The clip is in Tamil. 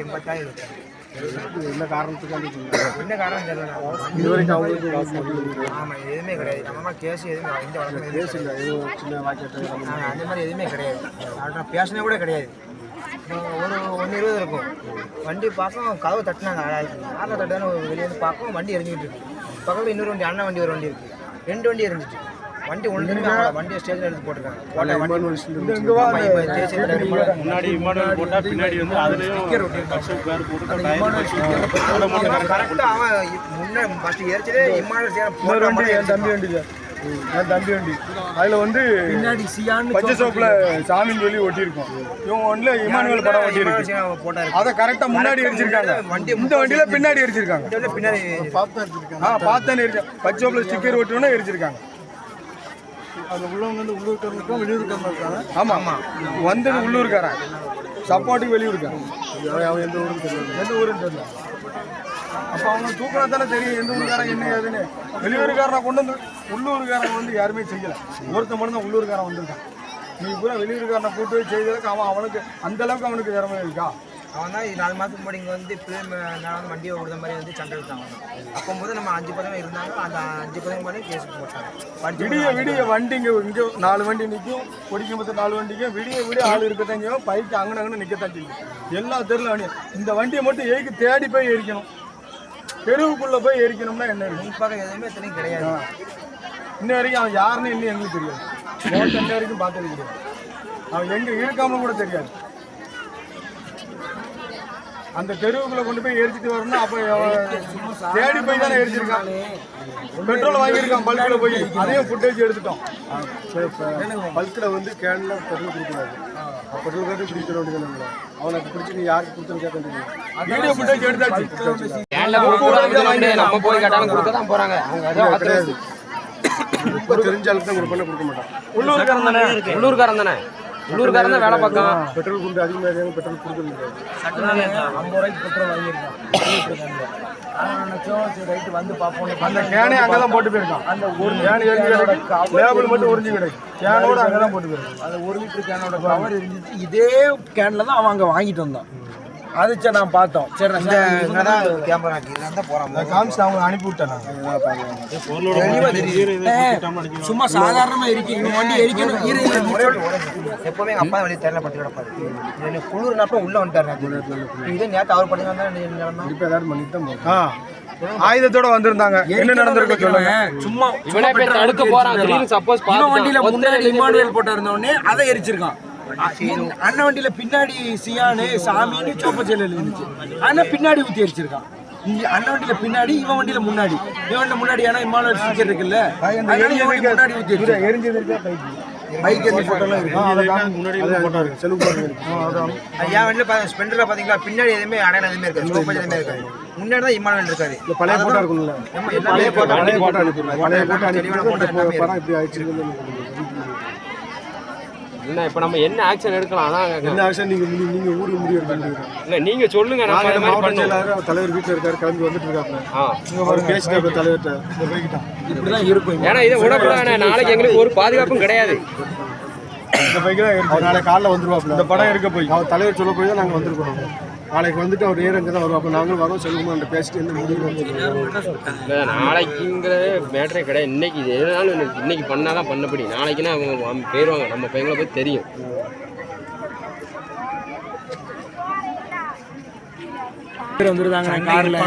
எண்பத்தாயிரம். என்ன காரணத்துக்காண்டி என்ன காரணம் தெரியல. இது வரைக்கும் அவங்களுக்கு. ஆமாம் எதுவுமே கிடையாது. நம்ம கேஸ் எதுவுமே வழக்கம் எதுவுமே கேஸ் இல்லை. ஏதோ சின்ன வாக்கியத்தை அந்த மாதிரி எதுவுமே கிடையாது. அவர்கிட்ட பேசினே கூட கிடையாது. ஒரு ஒன்று இருபது இருக்கும். வண்டி பார்க்கும் கதவு தட்டினாங்க. ஆறில் தட்டான வெளியே வந்து பார்க்கும் வண்டி எரிஞ்சிக்கிட்டு இருக்கு. பக்கத்தில் இன்னொரு வண்டி அண்ணன் வண்டி ஒரு வண்டி இருக்கு. ரெண்டு வண்டி எரிஞ்சிச்சு. வண்டி ஒன்று வண்டியை ஸ்டேஜில் எடுத்து போட்டிருக்காங்க. முன்னாடி பின்னாடி வந்து அதுலயும் கரெக்டாக அவன் முன்னே ஃபஸ்ட்டு வண்டி என் தம்பி வண்டி சார் என் தம்பி வண்டி. அதில் வந்து பின்னாடி சியான்னு பச்சை சோப்பில் சாமின் வெளி ஒட்டியிருக்கோம். இவங்க ஒன்றில் இமானுவேல் படம் ஒட்டியிருக்கு. போட்டாரு அதை கரெக்டாக முன்னாடி எரிச்சிருக்காங்க. வண்டி இந்த வண்டியில் பின்னாடி எரிச்சிருக்காங்க. பின்னாடி ஆ பார்த்தேன்னு எரிச்சு பச்சை சோப்பில் ஸ்டிக்கர் ஒட்டினோன்னே எரிச்சிருக்காங்க. அந்த உள்ளவங்க வந்து உள்ளூர்காரனுக்கும் வெளியூர்காரனும் இருக்காங்க. ஆமாம் ஆமாம் வந்தது உள்ளூர்காரன். சப்போர்ட்டுக்கு வெளியூர்காரன். அவன் எந்த ஊருன்னு தெரியல. எந்த ஊருன்னு தெரியல. அப்போ அவங்க தூக்கினா தானே தெரியும் எந்த ஊருக்காரன் என்ன ஏதுன்னு. வெளியூருக்காரனை கொண்டு வந்து உள்ளூர்காரன் வந்து யாருமே செய்யலை. ஒருத்தன் மட்டும் தான் உள்ளூர்காரன் வந்திருக்கான். நீ பூரா வெளியூர்காரனை கூட்டு போய் செய்ததுக்கு அவன் அவனுக்கு அந்த அளவுக்கு அவனுக்கு திறமை இருக்கா? அவன் தான் நாலு மாதத்துக்கு முன்னாடி இங்கே வந்து நான் வந்து வண்டியை ஓடுற மாதிரி வந்து சண்டை எடுத்தாங்க அப்போ போது நம்ம அஞ்சு பதவி இருந்தாங்க. அந்த அஞ்சு பதவி பண்ணி கேஸ் போட்டாங்க. விடிய விடிய வண்டிங்க இங்கே நாலு வண்டி நிற்கும் கொடிக்கம்பத்து நாலு வண்டிக்கு விடிய விடிய ஆள் இருக்கத்தான் பைக்கு அங்கன அங்கே நிற்கத்தான் செய்யும். எல்லா தெருல வண்டி இந்த வண்டியை மட்டும் ஏக்கு தேடி போய் எரிக்கணும். தெருவுக்குள்ளே போய் எரிக்கணும்னா என்ன முன்பாக எதுவுமே எத்தனையும் கிடையாது. இன்ன வரைக்கும் அவன் யாருன்னு இன்னும் எங்களுக்கு தெரியாது. இன்ன வரைக்கும் பார்த்தது கிடையாது. அவன் எங்கே இருக்காமலும் கூட தெரியாது. அந்த தெருவுக்குள்ள கொண்டு போய் எரிச்சிட்டு வரணும் அப்போ அவன் தேடி போய் தானே எரிச்சிருக்கான். பெட்ரோல் வாங்கியிருக்கான் பல்கில் போய். அதையும் ஃபுட்டேஜ் எடுத்துட்டோம். பல்கில் வந்து கேன்ல பெட்ரோல் கொடுக்கூடாது பெட்ரோல் கார்டு பிடிக்கிற வேண்டியது அவனை பிடிச்சி நீ யாருக்கு கொடுத்துன்னு கேட்க தெரியும் வீடியோ ஃபுட்டேஜ் எடுத்தாச்சு. நம்ம போய் கேட்டாலும் கொடுக்க தான் போறாங்க. அவங்க தெரிஞ்ச ஆளுக்கு தான் கொடுக்க மாட்டான் உள்ளூர்காரன் தானே? உள்ளூர்காரன் தானே? உள்ளூர்காரன் தான் வேலை பார்க்கலாம் பெட்ரோல் குண்டு அதிகமாக இருக்காங்க பெட்ரோல் கொடுக்க முடியாது ஐம்பது ரூபாய்க்கு பெட்ரோல் வாங்கியிருக்கான். நினச்சோம் சரி ரைட்டு வந்து பார்ப்போம். அந்த கேனே அங்கே தான் போட்டு போயிருக்கான். அந்த ஒரு கேன் எரிஞ்சு லேபிள் மட்டும் உறிஞ்சு கிடக்கு கேனோட அங்கே தான் போட்டு போயிருக்கான். அந்த ஒரு லிட்டர் கேனோட பவர் இருந்துச்சு. இதே கேன்ல தான் அவன் அங்கே வாங்கிட்டு வந்தான். அது சரி நான் பார்த்தோம். சரி இந்த கேமரா காமிச்சு அவங்க அனுப்பி விட்டேன் சும்மா சாதாரணமா இருக்கு வண்டி எரிக்கணும். எப்பவுமே எங்கள் அப்பா வெளியே தெரியல பட்டு கிடப்பாரு. எனக்கு குளிர்னப்ப உள்ளே வந்துட்டாரு இதே நேற்று அவர் பண்ணிங்கன்னா நிலமை இப்போ ஏதாவது பண்ணிட்டு தான் போகும் ஆ. ஆயுதத்தோட வந்திருந்தாங்க. என்ன நடந்திருக்கு சொல்லுங்க. சும்மா இவனே போய் தடுக்க போறான். சப்போஸ் இவன் வண்டியில முன்னாடி இமானுவேல் போட்டு இருந்த உடனே அதை எரிச்சிருக்கான். அண்ணன் வண்டியில பின்னாடி சியானு சாமின்னு சோப்ப செல்லல் இருந்துச்சு. ஆனா பின்னாடி ஊத்தி எரிச்சிருக்கான் இங்க அண்ணன் வண்டியில பின்னாடி இவன் வண்டியில முன்னாடி. இவன் முன்னாடி ஏன்னா இமானுவேல் ஸ்டிக்கர் இருக்குல்ல. முன்னாடி ஊத்தி பைக்கு பைக். எந்த இருக்கு முன்னாடி போட்டாரு செலவு போட்டாரு என் வண்டியில் ஸ்பெண்டரில் பார்த்தீங்களா பின்னாடி எதுவுமே அடையாளம் எதுவுமே இருக்காது. ஸ்டோப்பேஜ் எதுவுமே இருக்காது. முன்னாடி தான் இம்மானுவல் இருக்காரு. பழைய போட்டோ இருக்கும்ல. நம்ம எல்லாமே போட்டோ பழைய பழைய படம் இப்படி ஆயிடுச்சு. என்ன இப்ப நம்ம என்ன ஆக்ஷன் எடுக்கலாம்? அதான் கேட்கறேன். என்ன ஆக்ஷன் நீங்க முடி- நீங்க ஊருக்கு முடிவு எடுக்க இல்ல நீங்க சொல்லுங்க நம்ம இந்த மாதிரி செயலாளர் தலைவர் வீட்டுல இருக்காரு கிளம்பி வந்துட்டு இருக்காப்ல ஆ. அவர் பேசிட்டாப்ல தலைவர்கிட்ட. போய்கிட்டான் இப்படிதான் இருக்கும் ஏன்னா இதை விடக்கூடாது நாளைக்கு எங்களுக்கு ஒரு பாதுகாப்பும் கிடையாது. இந்த பைக்கு தான் அவர் நாளை காலைல வந்துருவாப்ல இந்த படம் இருக்க போய் அவர் தலைவர் சொல்ல போய் தான் நாங்க வந்திருக்கோம். நாளைக்கு வந்துட்டு அவர் நேரம் இங்கே தான் வருவாப்ல நாங்களும் வரோம் செல்வகுமார் பேசிட்டு என்ன முடிவு நாளைக்குங்கிறது மேட்டரே கிடையாது. இன்னைக்கு இது எதுனாலும் இன்னைக்கு- இன்னைக்கு பண்ணாதான் பண்ணபடி. நாளைக்குன்னா அவங்க போயிருவாங்க நம்ம பையங்களை போய் தெரியும். வந்துருந்தாங்க கார்ல.